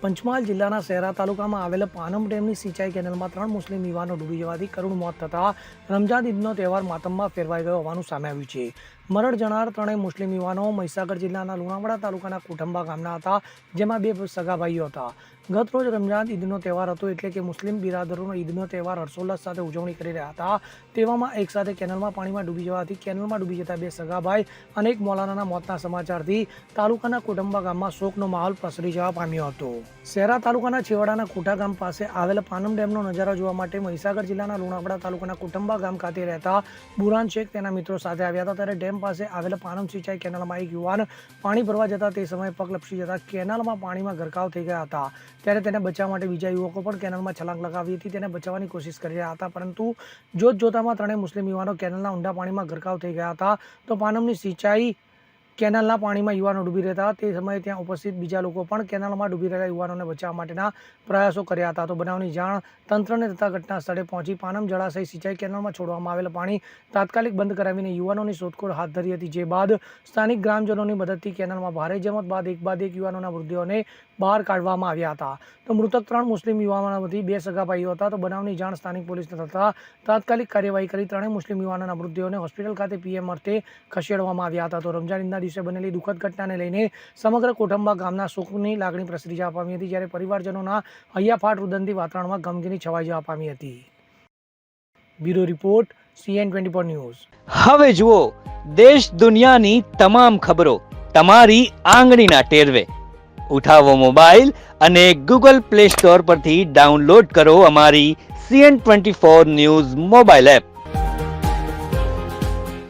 પંચમહાલ જિલ્લાના શહેરા તાલુકામાં આવેલા પાનમ ડેમની સિંચાઈ કેનાલમાં ત્રણ મુસ્લિમ યુવાનો ડૂબી જવાથી કરુણ મોત થતાં રમજાન ઈદનો તહેવાર માતમમાં ફેરવાઈ ગયો હોવાનું સામે આવ્યું છે. મરણ જનાર ત્રણેય મુસ્લિમ યુવાનો મહીસાગર જિલ્લાના લુણાવાડા તાલુકાના કુટુંબા ગામના હતા, જેમાં બે સગા ભાઈઓ હતા. ગત રોજ રમજાન ઈદનો તહેવાર હતો એટલે કે મુસ્લિમ બિરાદરોનો ઈદનો તહેવાર હર્ષોલ્લાસ સાથે ઉજવણી કરી રહ્યા હતા. તેવામાં એક સાથે કેનલમાં પાણીમાં ડૂબી જવાથી કેનલમાં ડૂબી જતા બે સગાભાઈ અને એક મોલાનાના મોતના સમાચારથી તાલુકાના કુટુંબા ગામમાં શોકનો માહોલ પ્રસરી જવા પામ્યો હતો. શહેરા તાલુકાના છેવાડાના કોઠા ગામ પાસે આવેલ પાનમ ડેમનો નજારો જોવા માટે મહીસાગર જિલ્લાના લુણાવાડા તાલુકાના કુટુંબા ગામ ખાતે રહેતા બુરાન શેખ તેના મિત્રો સાથે આવ્યા હતા. ત્યારે ડેમ પાસે આવેલા પાનમ સિંચાઈ કેનાલમાં એક યુવાન પાણી ભરવા જતા તે સમયે પગ લપસી જતા કેનાલમાં પાણીમાં ગરકાવ થઈ ગયા હતા. ત્યારે તેને બચાવવા માટે બીજા યુવકો પણ કેનાલમાં છલાંગ લગાવી હતી. તેને બચાવવાની કોશિશ કરી રહ્યા હતા, પરંતુ જોત જોતામાં ત્રણેય મુસ્લિમ યુવાનો કેનાલના ઊંડા પાણીમાં ગરકાવ થઈ ગયા હતા. તો પાનમની સિંચાઈ કેનાલના પાણીમાં યુવાનો ડૂબી રહેતા. તે સમયે ત્યાં ઉપસ્થિત બીજા લોકો પણ કેનાલમાં ડૂબી રહેલા યુવાનોને બચાવવા માટેના પ્રયાસો કર્યા હતા. તો બનાવની જાણ તંત્રને થતા ઘટના સ્થળે પહોંચી પાનમ જળાશય સિંચાઈ કેનાલમાં છોડવામાં આવેલ પાણી તાત્કાલિક બંધ કરાવીને યુવાનોની શોધખોળ હાથ ધરી હતી. જે બાદ સ્થાનિક ગ્રામજનોની મદદથી કેનાલમાં ભારે જમત બાદ એક બાદ એક યુવાનોના મૃતદેહોને બહાર કાઢવામાં આવ્યા હતા. તો મૃતક ત્રણ મુસ્લિમ યુવાનોમાંથી બે સગા ભાઈઓ હતા. તો બનાવની જાણ સ્થાનિક પોલીસને થતાં તાત્કાલિક કાર્યવાહી કરી ત્રણેય મુસ્લિમ યુવાનોના મૃતદેહોને હોસ્પિટલ ખાતે પીએમ અર્થે ખસેડવામાં આવ્યા હતા. તો રમઝાન દિવસે બનેલી દુઃખદ ઘટનાને લઈને સમગ્ર કોઠંબા ગામના શોકની લાગણી પ્રસરી જવા પામી હતી, જ્યારે પરિવારજનોના હૈયાફાટ રુદનથી વાતાવરણમાં ગમગીની છવાઈ જવા પામી હતી. Bureau report, CN twenty four news. હવે જુઓ, દેશ દુનિયાની તમામ ખબરો તમારી આંગળીના ટેરવે. ઉઠાવો મોબાઈલ અને ગૂગલ પ્લે સ્ટોર પરથી ડાઉનલોડ કરો અમારી CN twenty four news mobile app.